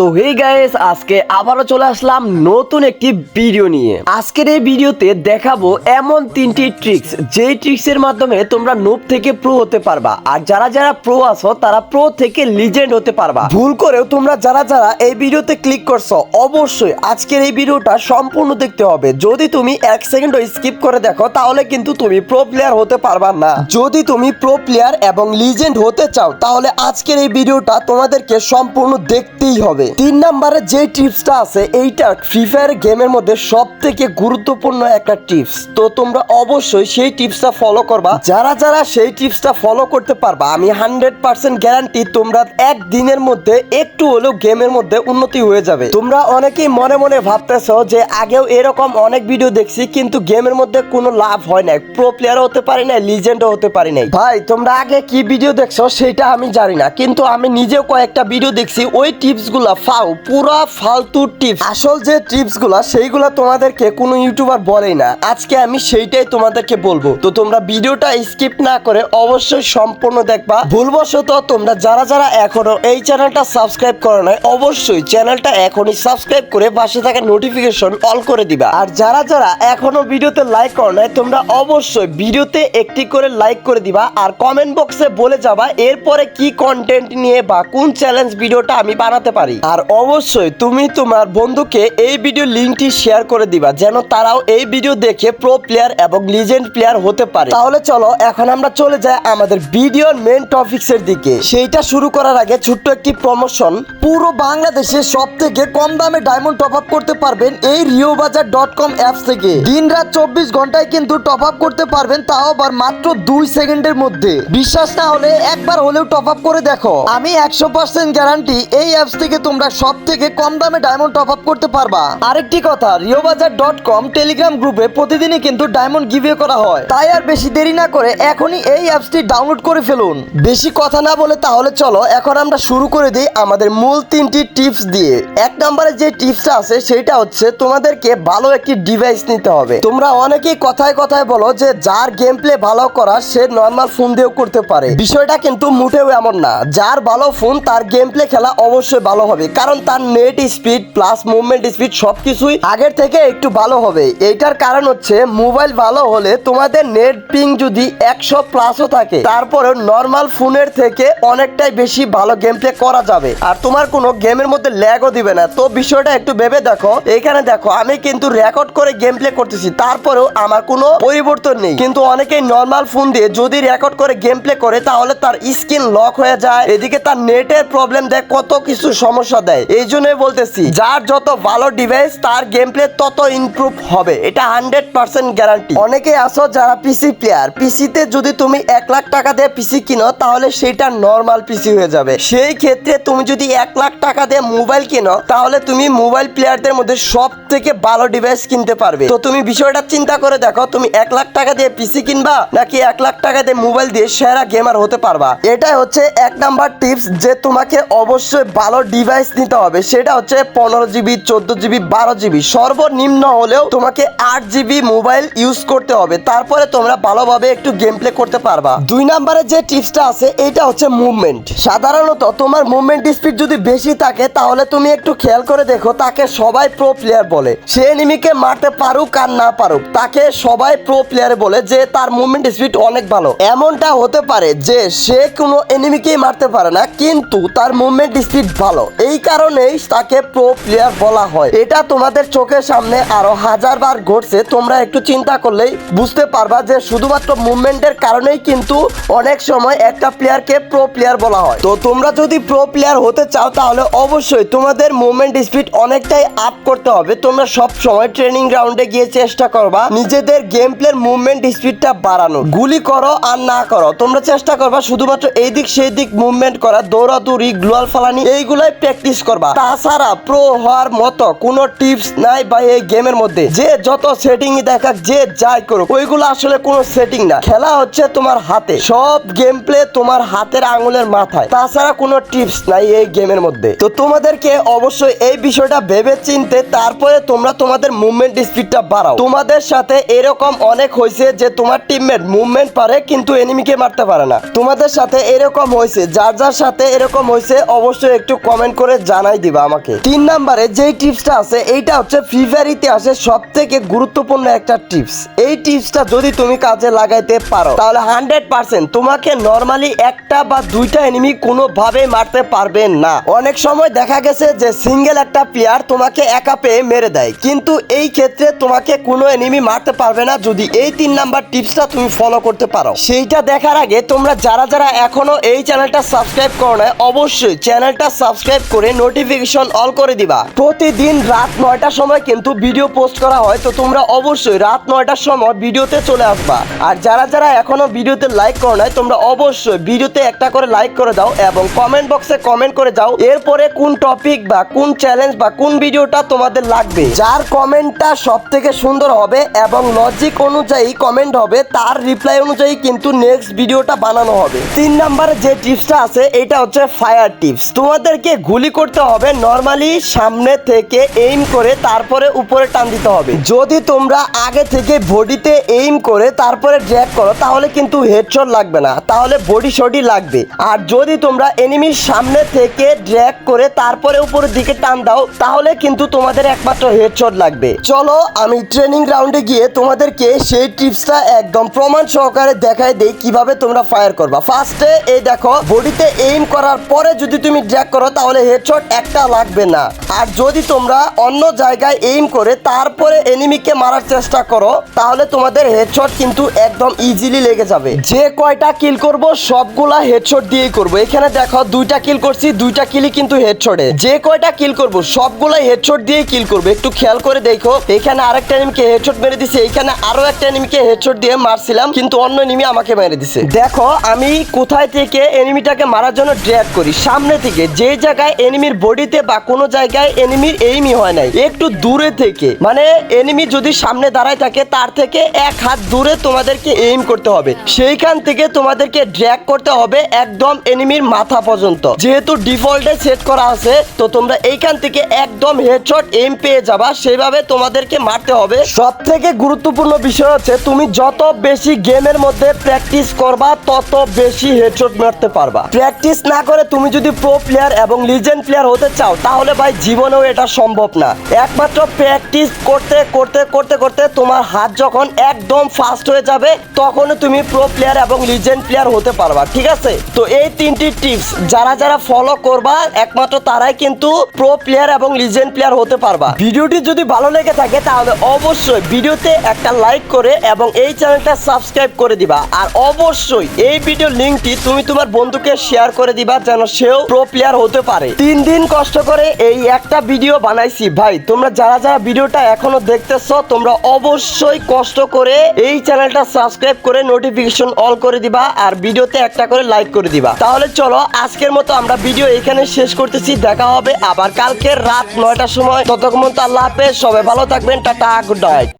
তো hey guys আজকে আবারও চলে আসলাম নতুন একটি ভিডিও নিয়ে। আজকের এই ভিডিওতে দেখাবো এমন তিনটি ট্রিক্স যেই ট্রিক্সের মাধ্যমে তোমরা নোব থেকে প্রো হতে পারবা। আর যারা যারা প্রো আছো, তারা প্রো থেকে লিজেন্ড হতে পারবা। ভুল করেও তোমরা যারা যারা এই ভিডিওতে ক্লিক করছ, অবশ্যই আজকের এই ভিডিওটা সম্পূর্ণ দেখতে হবে। যদি তুমি এক সেকেন্ড স্কিপ করে দেখো, তাহলে কিন্তু তুমি প্রো প্লেয়ার হতে পারবা না। যদি তুমি প্রো প্লেয়ার এবং লিজেন্ড হতে চাও, তাহলে আজকের এই ভিডিওটা তোমাদেরকে সম্পূর্ণ দেখতেই হবে। তিন নম্বরে যে টিপসটা আছে, এইটা ফ্রি ফায়ার গেমের মধ্যে সব থেকে গুরুত্বপূর্ণ একটা টিপস। তো তোমরা অবশ্যই সেই টিপসটা ফলো করবা। যারা যারা সেই টিপসটা ফলো করতে পারবা, আমি হান্ড্রেড পার্সেন্ট গ্যারান্টি তোমরা একদিনের মধ্যে একটু হলেও গেমের মধ্যে উন্নতি হয়ে যাবে। তোমরা অনেকেই মনে মনে ভাবতেছো যে আগেও এরকম অনেক ভিডিও দেখছি, কিন্তু গেমের মধ্যে কোনো লাভ হয় নাই। প্রো প্লেয়ারও হতে পারি নাই লিজেন্ডও হতে পারি নাই। ভাই, তোমরা আগে কি ভিডিও দেখছ, সেটা আমি জানি না। কিন্তু আমি নিজেও কয়েকটা ভিডিও দেখছি, ওই টিপস ফাও পুরা ফালতু টিপস আসল যে টিপসগুলা সেইগুলা তোমাদেরকে কোনো ইউটিউবার বলেই না। আজকে আমি সেইটাই তোমাদেরকে বলব। তো তোমরা ভিডিওটা স্কিপ না করে অবশ্যই সম্পূর্ণ দেখবা। ভুলবশত তোমরা যারা যারা এখনও এই চ্যানেলটা সাবস্ক্রাইব করো নাই, অবশ্যই চ্যানেলটা এখনই সাবস্ক্রাইব করে পাশে থাকা নোটিফিকেশন অল করে দিবা। আর যারা যারা এখনও ভিডিওতে লাইক করো নাই, তোমরা অবশ্যই ভিডিওতে একটি করে লাইক করে দিবা আর কমেন্ট বক্সে বলে যাবা, এরপরে কি কন্টেন্ট নিয়ে বা কোন চ্যালেঞ্জ ভিডিওটা আমি বানাতে পারি। আর অবশ্যই তুমি তোমার বন্ধুকে এই ভিডিও লিঙ্কটি শেয়ার করে দিবা, যেন তারাও এই ভিডিও দেখে প্রো প্লেয়ার এবং লিজেন্ড প্লেয়ার হতে পারে। তাহলে চলো, এখন আমরা চলে যাই আমাদের ভিডিওর মেন টপিকস এর দিকে। সেইটা শুরু করার আগে ছোট্ট একটি প্রমোশন পুরো বাংলাদেশে সব থেকে কম দামে ডায়মন্ড টপ আপ করতে পারবেন এই রিও বাজার ডট কম অ্যাপস থেকে। দিন রাত চব্বিশ ঘন্টায় কিন্তু টপ আপ করতে পারবেন, তাও আবার মাত্র দুই সেকেন্ডের মধ্যে। বিশ্বাস না হলে একবার হলেও টপ আপ করে দেখো। আমি একশো পার্সেন্ট গ্যারান্টি এই অ্যাপস থেকে তোমরা সব থেকে কম দামে ডায়মন্ড টপ আপ করতে পারবা। আরেকটি কথা রিও বাজার ডট কম টেলিগ্রাম গ্রুপে প্রতিদিনই কিন্তু ডায়মন্ড গিভে করা হয়। তাই আর বেশি দেরি না করে এখনই এই অ্যাপসটি ডাউনলোড করে ফেলুন। বেশি কথা না বলে তাহলে চলো, এখন আমরা শুরু করে দিই আমাদের মূল তিনটি টিপস দিয়ে। এক নম্বরে যে টিপসটা আছে সেটা হচ্ছে তোমাদেরকে ভালো একটি ডিভাইস নিতে হবে। তোমরা অনেকেই কথায় কথায় বলো যে যার গেম প্লে ভালো করা, সে নর্মাল ফোন দিয়েও করতে পারে। বিষয়টা কিন্তু মোটেও এমন না। যার ভালো ফোন তার গেম প্লে খেলা অবশ্যই ভালো হবে। কারণ তার net speed plus movement speed সবকিছুই আগের থেকে একটু ভালো হবে। এইটার কারণ হচ্ছে মোবাইল ভালো হলে তোমাদের নেট পিং যদি একশো প্লাসও থাকে তারপরে নর্মাল ফোনের থেকে অনেকটাই বেশি ভালো গেম প্লে করা যাবে। আর তোমার কোনো গেমের মধ্যে ল্যাগও দিবে না। তো বিষয়টা একটু ভেবে দেখো। এখানে দেখো, আমি কিন্তু রেকর্ড করে গেম প্লে করতেছি, তারপরেও আমার কোনো পরিবর্তন নেই। কিন্তু অনেকেই নর্মাল ফোন দিয়ে যদি রেকর্ড করে গেম প্লে করে, তাহলে তার স্ক্রিন লক হয়ে যায়। এদিকে তার নেটের প্রবলেম দেয়, কত কিছু সমস্যা দেয়। এই জন্যই বলতেছি, যার যত ভালো ডিভাইস তার গেম প্লে তত ইমপ্রুভ হবে। এটা হান্ড্রেড পার্সেন্ট গ্যারান্টি অনেকে আসো যারা পিসি প্লেয়ার পিসিতে যদি তুমি এক লাখ টাকা দিয়ে পিসি কিনো, তাহলে সেটা নর্মাল পিসি হয়ে যাবে। সেই ক্ষেত্রে তুমি যদি এক লাখ টাকা দিয়ে মোবাইল কিনো, তাহলে তুমি মোবাইল প্লেয়ারদের মধ্যে সব থেকে ভালো ডিভাইস কিনতে পারবে। তো তুমি বিষয়টা চিন্তা করে দেখো, তুমি এক লাখ টাকা দিয়ে পিসি কিনবা, নাকি এক লাখ টাকা দিয়ে মোবাইল দিয়ে সেরা গেমার হতে পারবা? এটাই হচ্ছে এক নাম্বার টিপস যে তোমাকে অবশ্যই ভালো ডিভাইস নিতে হবে, সেটা হচ্ছে পনেরো জিবি চোদ্দ জিবি বারো জিবি সর্বনিম্ন হলেও তোমাকে আট জিবি মোবাইল ইউজ করতে হবে। তারপরে তোমরা ভালোভাবে একটু গেম প্লে করতে পারবা। দুই নাম্বারে যে টিপসটা আছে, এটা হচ্ছে মুভমেন্ট সাধারণত তোমার মুভমেন্ট স্পিড যদি বেশি থাকে, তাহলে তুমি একটু খেয়াল করে দেখো, তাকে সবাই প্রো প্লেয়ার বলে। সে এনিমিকে মারতে পারুক আর না পারুক, তাকে সবাই প্রো প্লেয়ার বলে যে তার মুভমেন্ট স্পিড অনেক ভালো। এমনটা হতে পারে যে সে কোনো এনিমিকেই মারতে পারে না, কিন্তু তার মুভমেন্ট স্পিড ভালো। এই কারণেই তাকে প্রো প্লেয়ার বলা হয়। এটা তোমাদের চোখের সামনে আরও হাজার বার ঘটছে। তোমরা একটু চিন্তা করলেই বুঝতে পারবা যে শুধুমাত্র মুভমেন্টের কারণেই কিন্তু অনেক সময় একটা প্লেয়ারকে প্রো প্লেয়ার বলা হয়। তো তোমরা যদি প্রো প্লেয়ার হতে চাও তাহলে অবশ্যই তোমাদের মুভমেন্ট স্পিড অনেকটাই আপ করতে হবে। তোমরা সব সময় ট্রেনিং গ্রাউন্ডে গিয়ে চেষ্টা করবা নিজেদের গেম প্লের মুভমেন্ট স্পিডটা বাড়ানো গুলি করো আর না করো। তোমরা চেষ্টা করবা শুধুমাত্র এই দিক সেই দিক মুভমেন্ট করা। দৌড়াদৌড়ি গ্লোয়াল ফালানি, এইগুলাই প্র্যাকটিস করবা। তাছাড়া প্রো হওয়ার মতো কোনো টিপস নাই বা এই গেমের মধ্যে। যে যত সেটিং দেখাক, যে যাই করুক, ওইগুলো আসলে কোনো সেটিং না। খেলা হচ্ছে তোমার হাতে। সব গেম প্লে তোমার হাতের আঙুলের মাথায়। তাছাড়া কোনো টিপস নাই এই গেমের মধ্যে। তো তোমাদেরকে অবশ্যই এই বিষয়টা ভেবে চিনতে, তারপরে তোমরা তোমাদের মুভমেন্ট স্পিডটা বাড়াও। তোমাদের সাথে এরকম অনেক হয়েছে যে তোমার টিমমেট মুভমেন্ট পারে, কিন্তু এনিমিকে মারতে পারে না। তোমাদের সাথে এরকম হয়েছে। যার যার সাথে এরকম হয়েছে, অবশ্যই একটু কমেন্ট করে করে জানাই দিবা আমাকে। তিন নাম্বারে যেই টিপসটা আছে, এইটা হচ্ছে ফ্রি ফায়ার ইতিহাসে সব থেকে গুরুত্বপূর্ণ একটা টিপস। এই টিপসটা যদি তুমি কাজে লাগাইতে পারো, তাহলে হান্ড্রেড পার্সেন্ট তোমাকে নর্মালি একটা বা দুইটা এনিমি কোনোভাবে মারতে পারবে না। অনেক সময় দেখা গেছে যে সিঙ্গেল একটা প্লেয়ার তোমাকে একা পেয়ে মেরে দেয়, কিন্তু এই ক্ষেত্রে তোমাকে কোনো এনিমি মারতে পারবে না যদি এই তিন নাম্বার টিপসটা তুমি ফলো করতে পারো। সেইটা দেখার আগে তোমরা যারা যারা এখনও এই চ্যানেলটা সাবস্ক্রাইব করো না অবশ্যই চ্যানেলটা সাবস্ক্রাইব করে নোটিফিকেশন অল করে দিবা। প্রতিদিন রাত নয়টার সময় কিন্তু ভিডিও পোস্ট করা হয়, তো তোমরা অবশ্যই রাত নয়টার সময় ভিডিওতে চলে আসবা। আর যারা যারা এখনও ভিডিওতে লাইক করো নাই, তোমরা অবশ্যই ভিডিওতে একটা করে লাইক করে দাও এবং কমেন্ট বক্সে কমেন্ট করে যাও, এরপরে কোন টপিক বা কোন চ্যালেঞ্জ বা কোন ভিডিওটা তোমাদের লাগবে। যার কমেন্টটা সব থেকে সুন্দর হবে এবং লজিক অনুযায়ী কমেন্ট হবে, তার রিপ্লাই অনুযায়ী কিন্তু নেক্সট ভিডিওটা বানানো হবে। তিন নাম্বারে যে টিপসটা আছে, এটা হচ্ছে ফায়ার টিপস তোমাদেরকে গুলি করতে হবে নর্মালি সামনে থেকে এইম করে তারপরে উপরে টান দিতে হবে। যদি তোমরা আগে থেকে বডিতে এইম করে তারপরে ড্র্যাগ করো, তাহলে কিন্তু হেডশট লাগবে না। তাহলে বডি শটই লাগবে। আর যদি তোমরা এনিমির সামনে থেকে ড্র্যাগ করে তারপরে উপরের দিকে টান দাও, তাহলে কিন্তু তোমাদের একমাত্র হেডশট লাগবে। চলো আমি ট্রেনিং গ্রাউন্ডে গিয়ে তোমাদেরকে সেই টিপসটা একদম প্রমাণ সহকারে দেখাই দেই কীভাবে তোমরা ফায়ার করবা। ফার্স্টে এই দেখো বডিতে এইম করার পরে যদি তুমি ড্র্যাগ করো, তাহলে হেডশট একটা লাগবে না। আর যদি তোমরা অন্য জায়গায় এইম করে তারপরে এনিমিকে মারার চেষ্টা করো, তাহলে তোমাদের হেডশট কিন্তু একদম ইজিলি লেগে যাবে। যে কয়টা কিল করব, সবগুলা হেডশট দিয়েই করব। এখানে দেখো, দুইটা কিল করছি, দুইটা কিলই কিন্তু হেডশটে যে কয়টা কিল করব, সবগুলাই হেডশট দিয়েই কিল করব। একটু খেয়াল করে দেখো, এখানে আরেকটা এনিমিকে হেডশট মেরে দিছে, এখানে আরও একটা এনিমিকে হেডশট দিয়ে মারছিলাম, কিন্তু অন্য এনিমি আমাকে মেরে দিছে। দেখো, আমি কোথায় থেকে এনিমিটাকে মারার জন্য ড্র্যাগ করি? সামনে থেকে, যে জায়গায় এনিমির বডিতে বা কোনো জায়গায় এনিমির এইমই হয় নাই। একটু দূরে থেকে। মানে এনিমি যদি সামনে দাঁড়ায় থাকে, তার থেকে এক হাত দূরে তোমাদেরকে এইম করতে হবে। সেইখান থেকে তোমাদেরকে ড্র্যাগ করতে হবে একদম এনিমির মাথা পর্যন্ত। যেহেতু ডিফল্টে সেট করা আছে, তো তোমরা এইখান থেকে একদম হেডশট এইম পেয়ে যাবা। সেইভাবে তোমাদেরকে মারতে হবে। সব থেকে গুরুত্বপূর্ণ বিষয় হচ্ছে, তুমি যত বেশি গেমের মধ্যে প্র্যাকটিস করবা, তত বেশি হেডশট মারতে পারবা। প্র্যাকটিস না করে তুমি যদি প্রো প্লেয়ার এবং লিজেন্ড প্লেয়ার হতে চাও, তাহলে ভাই জীবনেও এটা সম্ভব না। একমাত্র প্র্যাকটিস করতে করতে করতে করতে তোমার হাত যখন একদম ফাস্ট হয়ে যাবে তখন তুমি প্রো প্লেয়ার এবং লিজেন্ড প্লেয়ার হতে পারবা, ঠিক আছে? তো এই তিনটি টিপস যারা যারা ফলো করবা, একমাত্র তারাই কিন্তু প্রো প্লেয়ার এবং লিজেন্ড প্লেয়ার হতে পারবা। ভিডিওটি যদি ভালো লেগে থাকে, তাহলে অবশ্যই ভিডিওতে একটা লাইক করে এবং এই চ্যানেলটা সাবস্ক্রাইব করে দিবা। আর অবশ্যই এই ভিডিও লিঙ্কটি তুমি তোমার বন্ধুকে শেয়ার করে দিবা, যেন সেও প্রো প্লেয়ার হতে পারে। তিন দিন কষ্ট করে এই একটা ভিডিও বানাইছি। ভাই, তোমরা যারা যারা ভিডিওটা এখনও দেখতেছো, তোমরা অবশ্যই কষ্ট করে এই চ্যানেলটা সাবস্ক্রাইব করে নোটিফিকেশন অল করে দিবা আর ভিডিওতে একটা করে লাইক করে দিবা। তাহলে চলো, আজকের মতো আমরা ভিডিও এখানে শেষ করতেছি। দেখা হবে আবার কালকে রাত নয়টার সময়। ততক্ষণ তো আল্লাহ সবাই ভালো থাকবেন, টাটা গুড নাইট